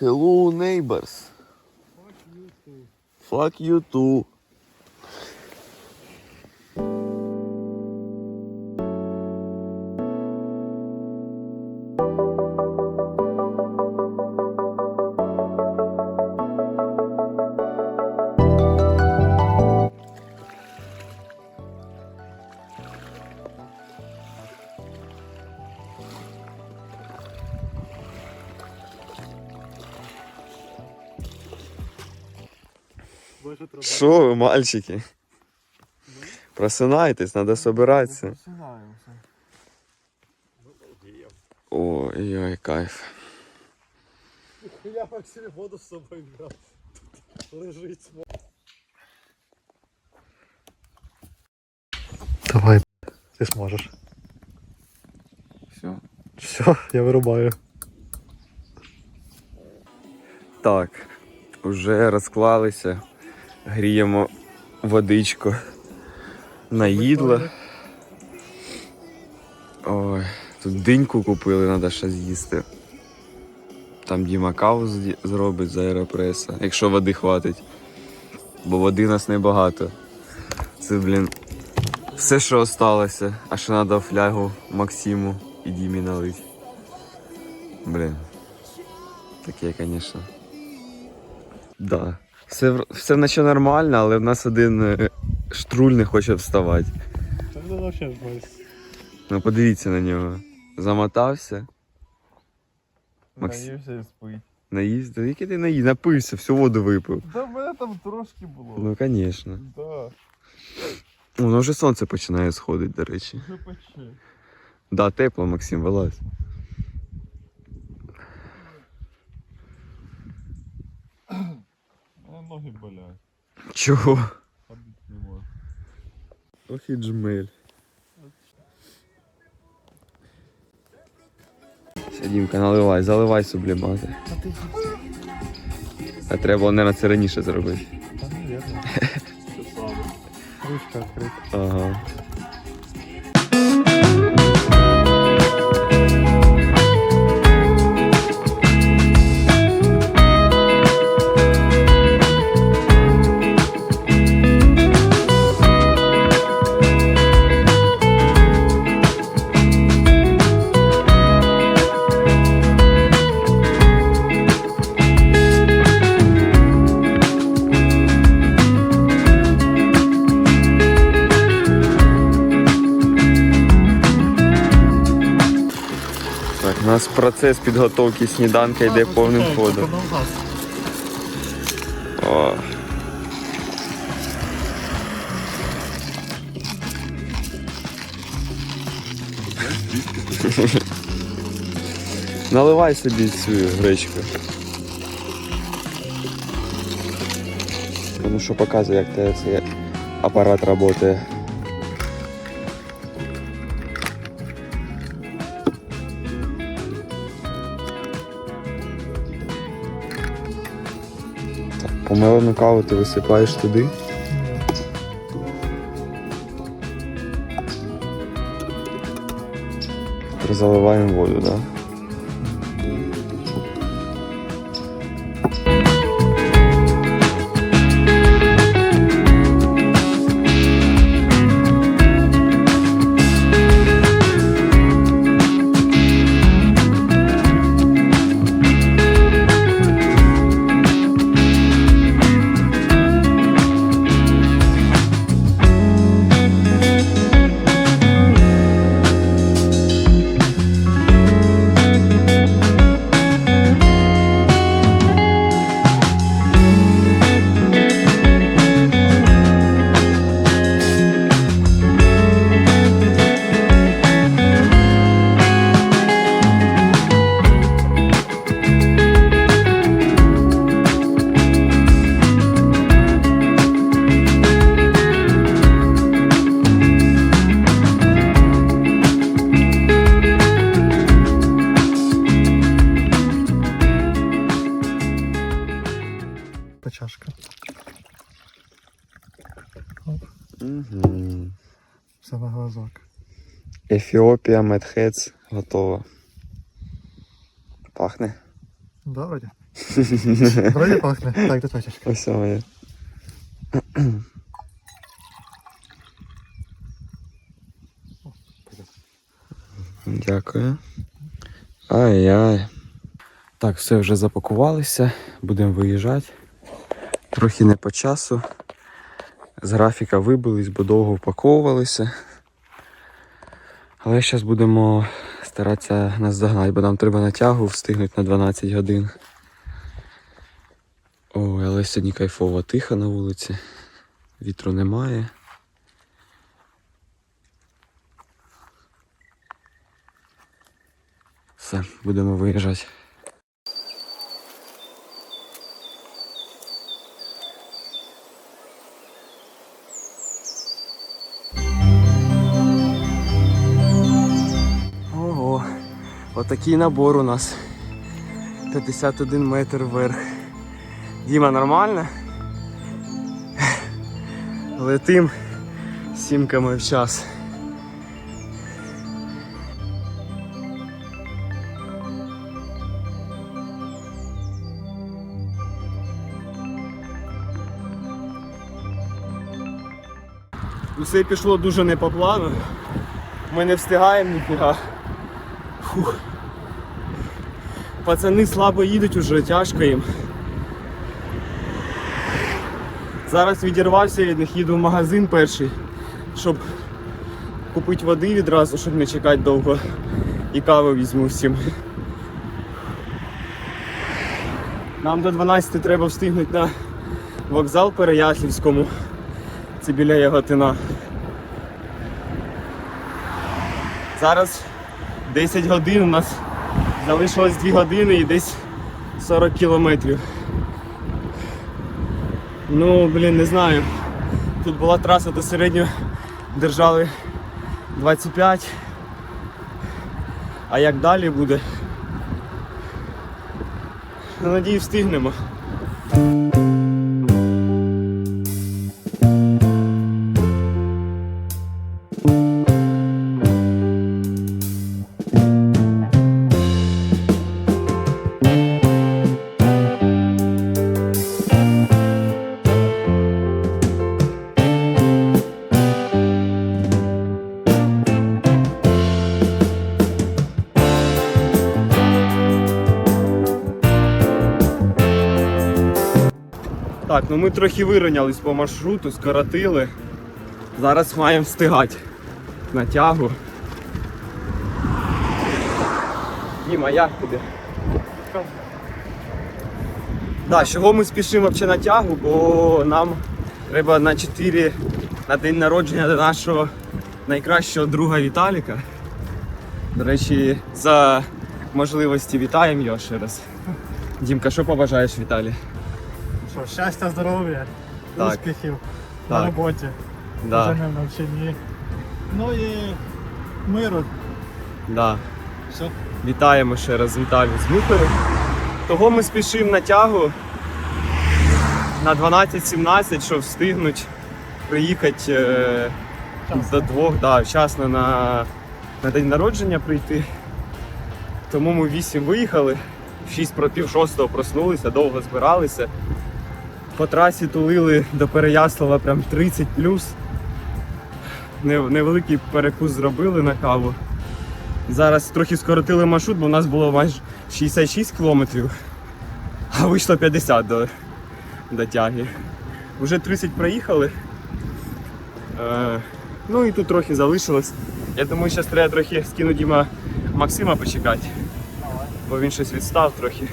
Hello neighbors. Fuck you too. Fuck you too. Що ви, мальчики? Просинайтесь, треба собиратися. Починаємося. Ой-ой, кайф. Я Максимі воду з собою брав. Лежить. Давай, ти зможеш. Все. Все, я вирубаю. Так, вже розклалися, гріємо водичку на їдло. Ой, тут диньку купили, треба ще з'їсти. Там Діма каву зробить з аеропреса, якщо води хватить. Бо води нас небагато. Це, блін, все, що осталося, а ще треба флягу Максиму і Дімі налити. Блін. Таке, звісно. Да. Все, в- все наче нормально, але в нас один е, штруль не хоче вставати. Це взагалі жесть. Ну подивіться на нього. Замотався, Макс- Наївся і спить. Та Який ти наїзд? Напився, всю воду випив. Та в мене там трошки було. Ну, звісно. Да, Воно вже сонце починає сходити, до речі. вже почти. Да, тепло, Максим, вилазь. У мене ноги болять. Чого? Ходити не можу. Ох і джмель. Дімка, наливай, заливай сублімати. А треба було, мабуть, це раніше зробити. Та не вірно. Ручка відкрита. Ага. Процес підготовки сніданка йде повним ходом. О. Наливай собі цю гречку. Тому що показує, як цей апарат працює. Помелену каву ти висипаєш туди. Заливаємо воду, так? Да? Чашка. Угу. Все на глазок. Ефіопія Медхец готова. Пахне. Да, вроде. Вроде пахнет. Так, ты точишь. Ось моє. Дякую. Ай-яй. Так, все вже запакувалися, будемо виїжджати. Трохи не по часу. З графіка вибились, бо довго впаковувалися. Але зараз будемо старатися наздогнати, бо нам треба на тягу встигнути на 12 годин. Ой, але сьогодні кайфово тихо на вулиці. Вітру немає. Все, будемо виїжджати. Отакий набор у нас. 51 метр вверх. Діма, нормально? Летим сімками в час. Усе пішло дуже не по плану. Ми не встигаємо ніфіга. Фух. Пацани слабо їдуть уже, тяжко їм. Зараз відірвався від них, їду в магазин перший, щоб купити води відразу, щоб не чекати довго. І каву візьму всім. Нам до 12 треба встигнути на вокзал Переяслівському. Це біля Яготина. Зараз 10 годин у нас залишилось 2 години і десь 40 кілометрів. Ну, блін, не знаю. Тут була траса до середньої держави 25. А як далі буде? Ну, надію, встигнемо. Ну ми трохи вирівнялись по маршруту, скоротили. Зараз маємо встигати на тягу. Діма, як тобі? Да, чого ми спішимо взагалі на тягу, бо нам треба на 4 на день народження до нашого найкращого друга Віталіка. До речі, за можливості вітаємо його ще раз. Дімка, що побажаєш Віталій? Що, щастя, здоров'я, Так. успіхів на Так. роботі, Да, вже не навчанні. Ну і миру. да. Все. Вітаємо ще раз Віталію з Мухарем. Того ми спішимо на тягу на 12.17, щоб встигнуть приїхати е, до двох, да, вчасно на, на день народження прийти. Тому ми в 8 виїхали, в 6 про пів шостого проснулися, довго збиралися. По трасі тулили до Переяслава прям 30 Не- Невеликий перекус зробили на каву. Зараз трохи скоротили маршрут, бо у нас було майже 66 кілометрів, а вийшло 50 до, до тяги. Вже 30 проїхали. Е, ну і тут трохи залишилось. Я думаю, зараз треба трохи скинути Діма Максима почекати, бо він щось відстав трохи.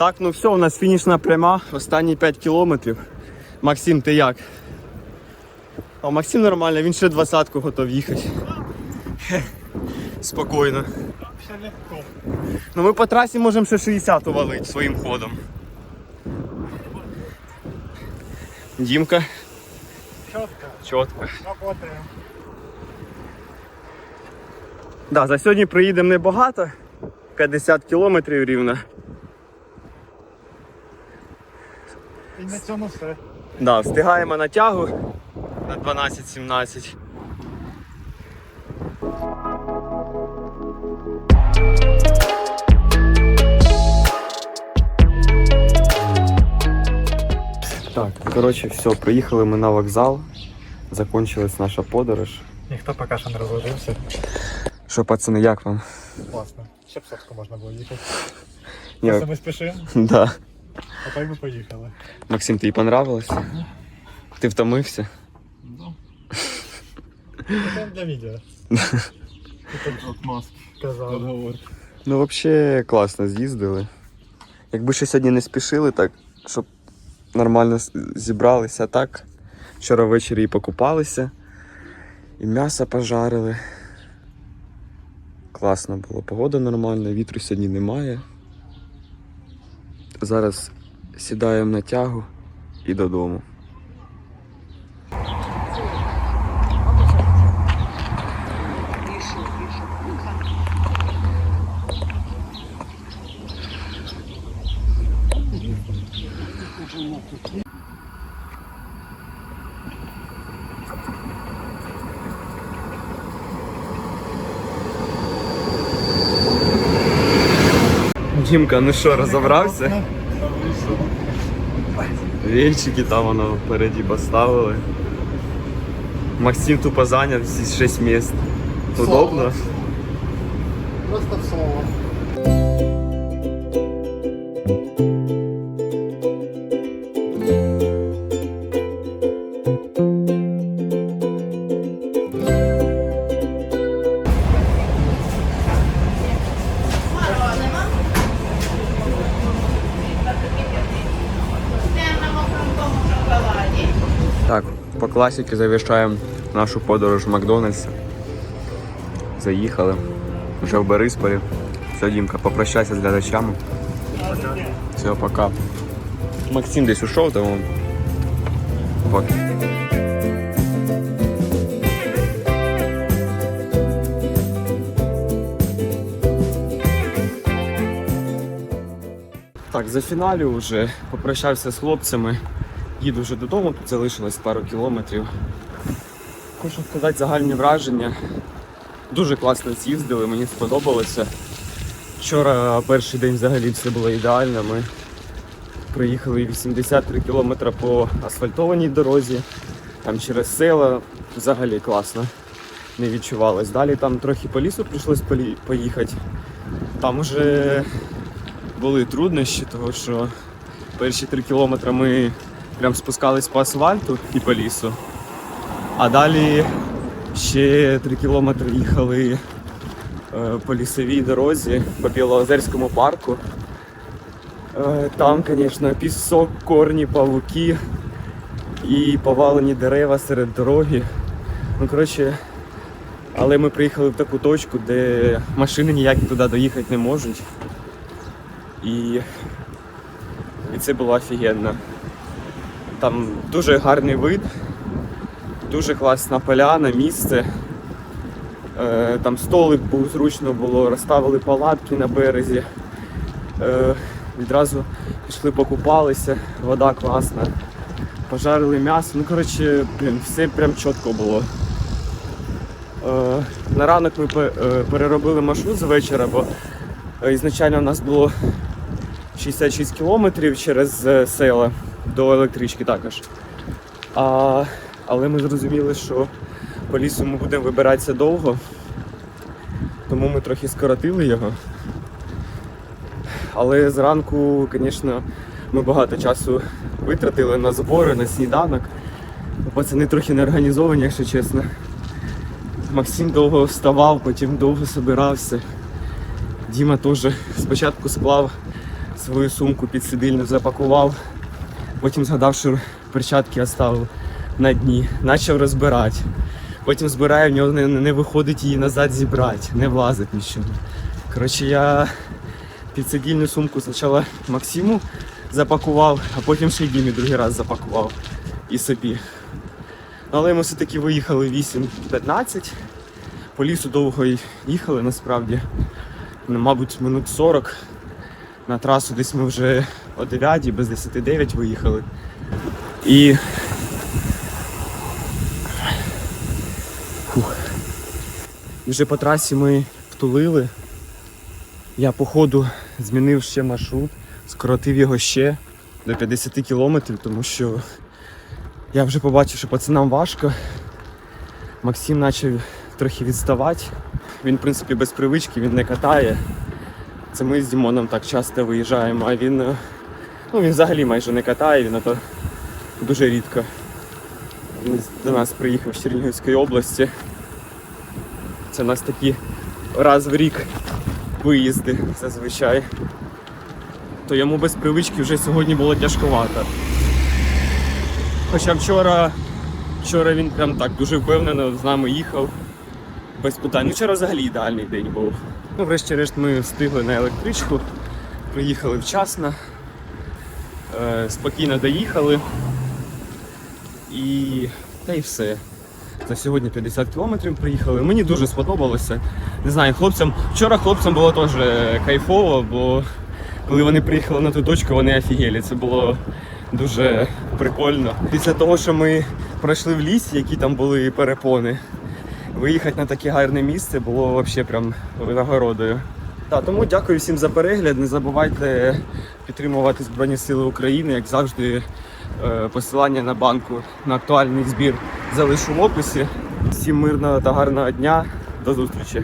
Так, ну все, у нас фінішна пряма, останні 5 кілометрів. Максим, ти як? А Максим нормально, він ще двадцятку готов їхати. Спокійно. Ну ми по трасі можемо ще 60 валити своїм ходом. Дімка, Чітко. чітко. Работаємо. Да, за сьогодні приїдемо небагато. 50 кілометрів рівно. І на цьому все. Да, встигаємо на тягу на 12-17. Так, коротше, все, приїхали ми на вокзал. Закончилась наша подорож. Ніхто поки що не розложився. Що, пацани, як вам? Класно. Ще б сотку можна було їхати. Ні, Просто ми спішимо, да. А так би поїхали. Максим, тобі понравилось? Ти втомився? Ну. Це для відео. Це от маски. Казав. Ну, взагалі класно з'їздили. Якби ще сьогодні не спішили, так, щоб нормально зібралися, так. Вчора ввечері і покупалися, і м'ясо пожарили. Класно було, погода нормальна, вітру сьогодні немає. Зараз сідаємо на тягу і додому. Дімка, ну що, розібрався? Венчики там воно впереді поставили. Максим тупо зайняв всі 6 місць. Удобно? Просто в слово. По класіки завершаємо нашу подорож в Макдональдс. Заїхали. Вже в Борисполі. Все, Дімка, попрощайся з глядачами. Все, пока. Максим десь ушов, тому. Пока. Так, за фіналі вже попрощався з хлопцями. Їду вже додому, тут залишилось пару кілометрів. Хочу сказати загальні враження. Дуже класно з'їздили, мені сподобалося. Вчора перший день взагалі все було ідеально. Ми проїхали 83 кілометри по асфальтованій дорозі, там через села взагалі класно. Не відчувалось. Далі там трохи по лісу прийшлось поїхати. Там уже були труднощі, тому що перші три кілометри ми прям спускались по асфальту і по лісу. А далі ще 3 кілометри їхали е, по лісовій дорозі, по Білоозерському парку. Е, Там, звісно, пісок, корні, павуки і повалені дерева серед дороги. Ну, коротше, але ми приїхали в таку точку, де машини ніякі туди доїхати не можуть. І, і це було офігенно. Там дуже гарний вид, дуже класна поляна, місце. Е, Там столик був зручно було, розставили палатки на березі. Е, Відразу пішли покупалися, вода класна. Пожарили м'ясо. Ну, коротше, блін, все прям чітко було. Е, На ранок ми переробили маршрут з вечора, бо ізначально у нас було 66 кілометрів через села до електрички також. А, але ми зрозуміли, що по лісу ми будемо вибиратися довго, тому ми трохи скоротили його. Але зранку, звісно, ми багато часу витратили на збори, на сніданок. Пацани трохи не організовані, якщо чесно. Максим довго вставав, потім довго збирався. Діма теж спочатку склав свою сумку під сидильну, запакував, потім згадав, що перчатки оставив на дні, почав розбирати. Потім збирає, в нього не, не виходить її назад зібрати, не влазить нічого. Коротше, я підсидільну сумку спочатку Максиму запакував, а потім ще й Дімі другий раз запакував. і собі. Але ми все-таки виїхали 8.15. По лісу довго їхали насправді. Мабуть, минут 40. На трасу десь ми вже о 9, без 10.09 виїхали. І. Фух. Вже по трасі ми втулили. Я по ходу змінив ще маршрут, скоротив його ще до 50 кілометрів, тому що я вже побачив, що пацанам важко. Максим почав трохи відставати. Він, в принципі, без привички, він не катає. Це ми з Дімоном так часто виїжджаємо, а він, е, ну, він взагалі майже не катає, він ото дуже рідко. Він до нас приїхав з Чернігівської області. Це у нас такі раз в рік виїзди зазвичай. То йому без привички вже сьогодні було тяжковато. Хоча вчора, вчора він прям так дуже впевнено з нами їхав. Без питань. Вчора взагалі ідеальний день був. Ну, врешті-решт ми встигли на електричку, приїхали вчасно, е, спокійно доїхали. І та й все. За сьогодні 50 кілометрів приїхали. Мені дуже сподобалося. Не знаю, хлопцям. Вчора хлопцям було теж кайфово, бо коли вони приїхали на ту точку, вони офігели. Це було дуже прикольно. Після того, що ми пройшли в ліс, які там були перепони, виїхати на таке гарне місце було взагалі прям винагородою. Так, тому дякую всім за перегляд. Не забувайте підтримувати Збройні Сили України, як завжди. е, Посилання на банку на актуальний збір залишу в описі. Всім мирного та гарного дня. До зустрічі!